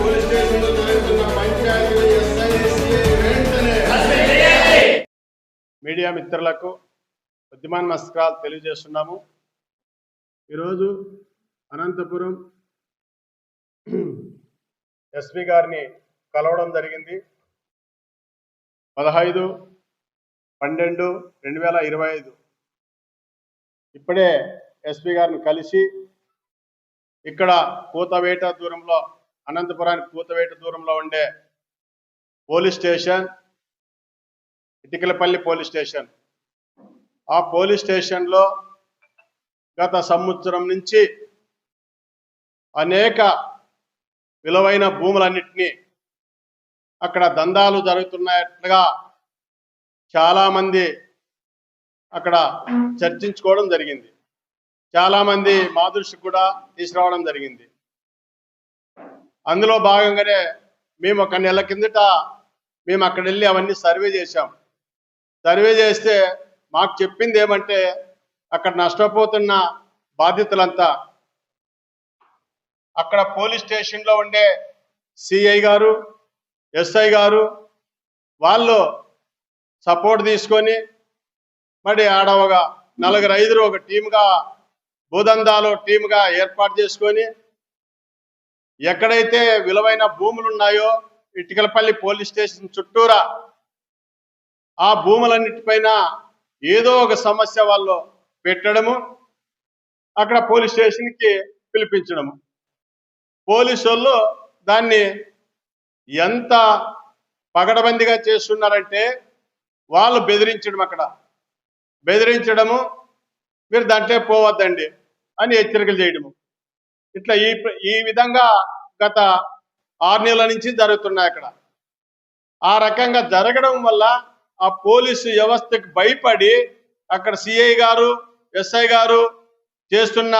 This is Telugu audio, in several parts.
పోలీస్ మీడియా మిత్రులకు ఉద్యమాన్ నమస్కారాలు తెలియజేస్తున్నాము. ఈరోజు అనంతపురం ఎస్పి గారిని కలవడం జరిగింది. పదహైదు పన్నెండు రెండు వేల ఇరవై ఐదు. ఇప్పుడే ఎస్పీ గారిని కలిసి ఇక్కడ కూతవేట దూరంలో అనంతపురానికి కూతవేట దూరంలో ఉండే police station Itikalapalli police station. ఆ పోలీస్ స్టేషన్లో గత సంవత్సరం నుంచి అనేక విలువైన భూములన్నింటినీ అక్కడ దందాలు జరుగుతున్నట్లుగా చాలామంది అక్కడ చర్చించుకోవడం జరిగింది. చాలామంది మా దృష్టికి కూడా తీసుకురావడం జరిగింది. అందులో భాగంగానే మేము ఒక నెల కిందట మేము అక్కడ వెళ్ళి అవన్నీ సర్వే చేశాం. సర్వే చేస్తే మాకు చెప్పింది ఏమంటే అక్కడ నష్టపోతున్న బాధితులంతా అక్కడ పోలీస్ స్టేషన్లో ఉండే సిఐ గారు ఎస్ఐ గారు వాళ్ళు సపోర్ట్ తీసుకొని మరి ఆడ ఒక నలుగురు ఐదురు ఒక టీమ్గా భూదందాలు టీమ్గా ఏర్పాటు చేసుకొని ఎక్కడైతే విలువైన భూములు ఉన్నాయో ఇటుకలపల్లి పోలీస్ స్టేషన్ చుట్టూరా ఆ భూములన్నిటిపైన ఏదో ఒక సమస్య వాళ్ళు పెట్టడము అక్కడ పోలీస్ స్టేషన్కి పిలిపించడము. పోలీసు వాళ్ళు దాన్ని ఎంత పగడబందిగా చేస్తున్నారంటే వాళ్ళు బెదిరించడం అక్కడ. బెదిరించడము మీరు దాంట్లో పోవద్దండి అని హెచ్చరికలు చేయడము. ఇట్లా ఈ ఈ విధంగా గత ఆరు నెలల నుంచి జరుగుతున్నాయి అక్కడ. ఆ రకంగా జరగడం వల్ల ఆ పోలీసు వ్యవస్థకు భయపడి అక్కడ సిఐ గారు ఎస్ఐ గారు చేస్తున్న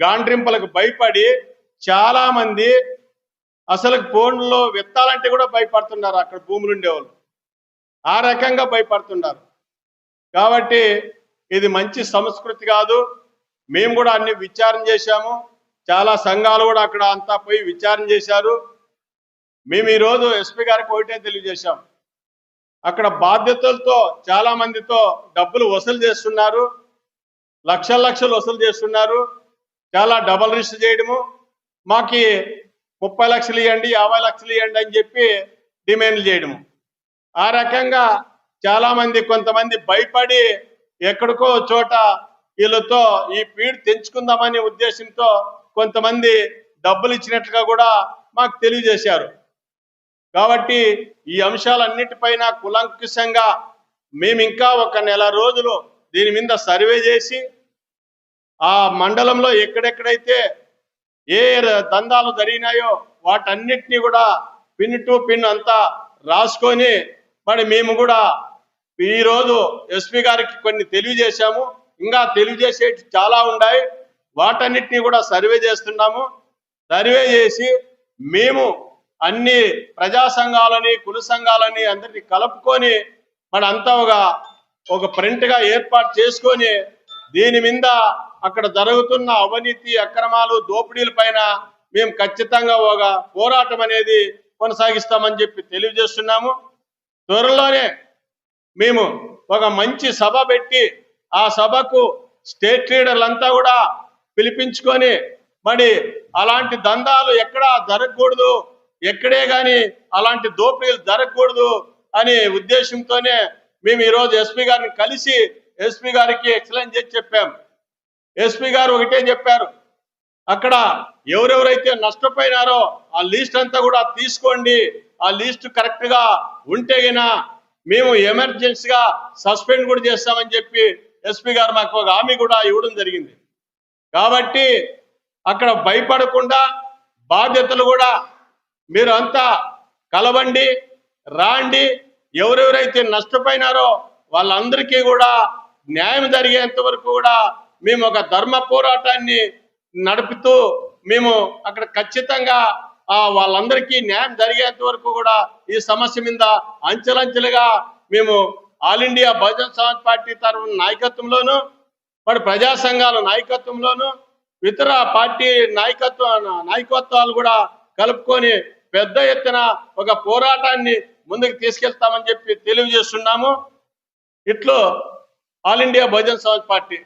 గాండ్రింపులకు భయపడి చాలా మంది అసలు ఫోన్లో విత్తాలంటే కూడా భయపడుతున్నారు అక్కడ భూములు ఉండేవాళ్ళు ఆ రకంగా భయపడుతున్నారు. కాబట్టి ఇది మంచి సంస్కృతి కాదు. మేము కూడా అన్ని విచారణ చేశాము. చాలా సంఘాలు కూడా అక్కడ అంతా పోయి విచారణ చేశారు. మేము ఈరోజు ఎస్పీ గారికి ఒకటే తెలియజేశాం. అక్కడ బాధ్యతలతో చాలా మందితో డబ్బులు వసూలు చేస్తున్నారు. లక్షల లక్షలు వసూలు చేస్తున్నారు. చాలా డబల్ రిజిస్టర్ చేయడము. మాకి ముప్పై లక్షలు ఇవ్వండి యాభై లక్షలు ఇవ్వండి అని చెప్పి డిమాండ్లు చేయడము. ఆ రకంగా చాలామంది కొంతమంది భయపడి ఎక్కడికో చోట వీళ్ళతో ఈ పీడు తెంచుకుందామనే ఉద్దేశంతో కొంతమంది డబ్బులు ఇచ్చినట్లుగా కూడా మాకు తెలియజేశారు. కాబట్టి ఈ అంశాలన్నిటిపైన కులంకుశంగా మేము ఇంకా ఒక నెల రోజులు దీని మీద సర్వే చేసి ఆ మండలంలో ఎక్కడెక్కడైతే ఏ దందాలు జరిగినాయో వాటన్నిటినీ కూడా పిన్ టు పిన్ అంతా రాసుకొని మరి మేము కూడా ఈరోజు ఎస్పీ గారికి కొన్ని తెలియజేశాము. ఇంకా తెలియజేసే చాలా ఉన్నాయి. వాటన్నిటినీ కూడా సర్వే చేస్తున్నాము. సర్వే చేసి మేము అన్ని ప్రజా సంఘాలని కుల సంఘాలని అందరినీ కలుపుకొని మన అంతా ఒక ఒక ప్రింట్గా ఏర్పాటు చేసుకొని దీని మీద అక్కడ జరుగుతున్న అవినీతి అక్రమాలు దోపిడీల పైన మేము ఖచ్చితంగా ఒక పోరాటం అనేది కొనసాగిస్తామని చెప్పి తెలియజేస్తున్నాము. త్వరలోనే మేము ఒక మంచి సభ పెట్టి ఆ సభకు స్టేట్ లీడర్లంతా కూడా పిలిపించుకొని మరి అలాంటి దందాలు ఎక్కడా జరగకూడదు ఎక్కడే కానీ అలాంటి దోపిడీలు జరగకూడదు అనే ఉద్దేశంతోనే మేము ఈరోజు ఎస్పీ గారిని కలిసి ఎస్పీ గారికి ఎక్సలెంట్ చేసి చెప్పాం. ఎస్పీ గారు ఒకటే చెప్పారు అక్కడ ఎవరెవరైతే నష్టపోయినారో ఆ లిస్ట్ అంతా కూడా తీసుకోండి ఆ లిస్ట్ కరెక్ట్గా ఉంటే గినా మేము ఎమర్జెన్సీగా సస్పెండ్ కూడా చేస్తామని చెప్పి ఎస్పీ గారు మాకు ఒక హామీ కూడా ఇవ్వడం జరిగింది. కాబట్టి అక్కడ భయపడకుండా బాధ్యతలు కూడా మీరు అంతా కలవండి రాండి ఎవరెవరైతే నష్టపోయినారో వాళ్ళందరికీ కూడా న్యాయం జరిగేంత వరకు కూడా మేము ఒక ధర్మ పోరాటాన్ని నడుపుతూ మేము అక్కడ ఖచ్చితంగా వాళ్ళందరికీ న్యాయం జరిగేంత వరకు కూడా ఈ సమస్య మీద అంచెలంచెలుగా మేము all India Bahujan Samaj party తరఫున నాయకత్వంలోను మరి ప్రజా సంఘాల నాయకత్వంలోను ఇతర పార్టీ నాయకత్వ నాయకత్వాలు కూడా కలుపుకొని పెద్ద ఎత్తున ఒక పోరాటాన్ని ముందుకు తీసుకెళ్తామని చెప్పి తెలియజేస్తున్నాము. ఇట్లో all India Bahujan Samaj party.